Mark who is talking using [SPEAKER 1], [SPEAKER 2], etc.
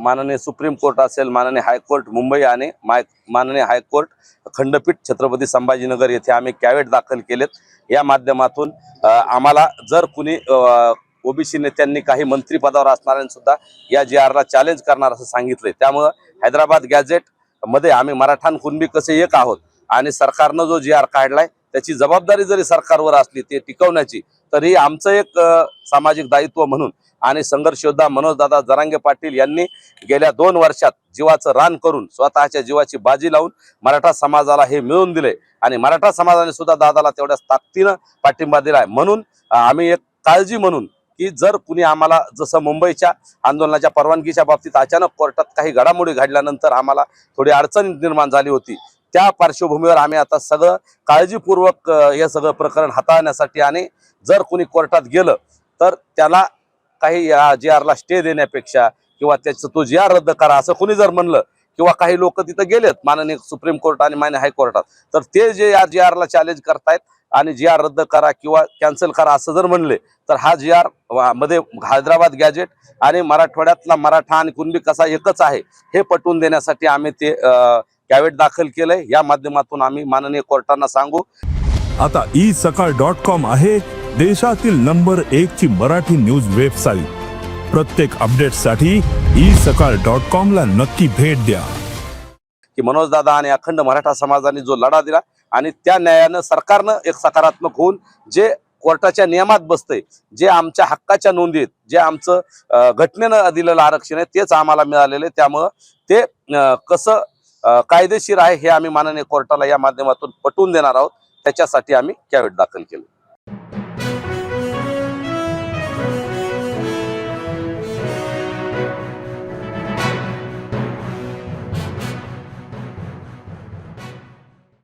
[SPEAKER 1] माननीय supreme court असेल माननीय हायकोर्ट मुंबई आणि माय माननीय हायकोर्ट खंडपीठ छत्रपती संभाजीनगर येथे आम्ही कॅवेट दाखल केलेत. या माध्यमातून आम्हाला जर कुणी ओबीसी नेत्यांनी काही मंत्रीपदावर असणाऱ्यांसुद्धा या जी आरला चॅलेंज करणार असं सांगितलंय. त्यामुळं हैदराबाद गॅझेटमध्ये आम्ही मराठान कुणबी कसे एक आहोत? आणि सरकारनं जो जी आर काढलाय त्याची जबाबदारी जरी सरकारवर असली ते टिकवण्याची तरी आमचं एक सामाजिक दायित्व म्हणून आणि संघर्ष योद्धा मनोजदादा जरांगे पाटील यांनी गेल्या दोन वर्षात जीवाचं रान करून स्वतःच्या जीवाची बाजी लावून मराठा समाजाला हे मिळवून दिले. आणि मराठा समाजाने सुद्धा दादाला तेवढ्याच ताकदीनं पाठिंबा दिलाय. म्हणून आम्ही एक काळजी म्हणून की जर कुणी आम्हाला जसं मुंबईच्या आंदोलनाच्या परवानगीच्या बाबतीत अचानक कोर्टात काही घडामोडी घडल्यानंतर आम्हाला थोडी अडचण निर्माण झाली होती त्या पार्श्वभूमीवर आम्ही आता सगळं काळजीपूर्वक हे सगळं प्रकरण हाताळण्यासाठी आणि जर कुणी कोर्टात गेलं तर त्याला काही या जी आरला स्टे देण्यापेक्षा किंवा त्याचं तो जी आर रद्द करा असं कुणी जर म्हणलं किंवा काही लोक तिथं गेलेत माननीय सुप्रीम कोर्ट आणि मान्य हायकोर्टात तर ते जे या जी आरला चॅलेंज करतायत आणि जी आर रद्द करा किंवा कॅन्सल करा असं जर म्हणले तर हा जी आरमध्ये हैदराबाद गॅजेट आणि मराठवाड्यातला मराठा आणि कुणबी कसा एकच आहे हे पटवून देण्यासाठी आम्ही ते कॅवेट दाखल केलंय. या माध्यमातून आम्ही माननीय कोर्टांना सांगू.
[SPEAKER 2] आता ई सकाळ डॉट कॉम आहे देशातील नंबर एक ची मराठी न्यूज वेबसाईट. प्रत्येक अपडेटसाठी ई सकाळ डॉट कॉम ला नक्की भेट द्या.
[SPEAKER 1] की मनोजदादा आणि अखंड मराठा समाजाने जो लढा दिला आणि त्या न्यायानं सरकारनं एक सकारात्मक होऊन जे कोर्टाच्या नियमात बसतंय जे आमच्या हक्काच्या नोंदी आहेत जे आमचं घटनेनं दिलेलं आरक्षण आहे तेच आम्हाला मिळालेलं आहे. त्यामुळं ते कसं कायदेशीर आहे हे आम्ही माननीय कोर्टाला या माध्यमातून पटवून देणार आहोत. त्याच्यासाठी आम्ही कॅव्हेट दाखल केलं.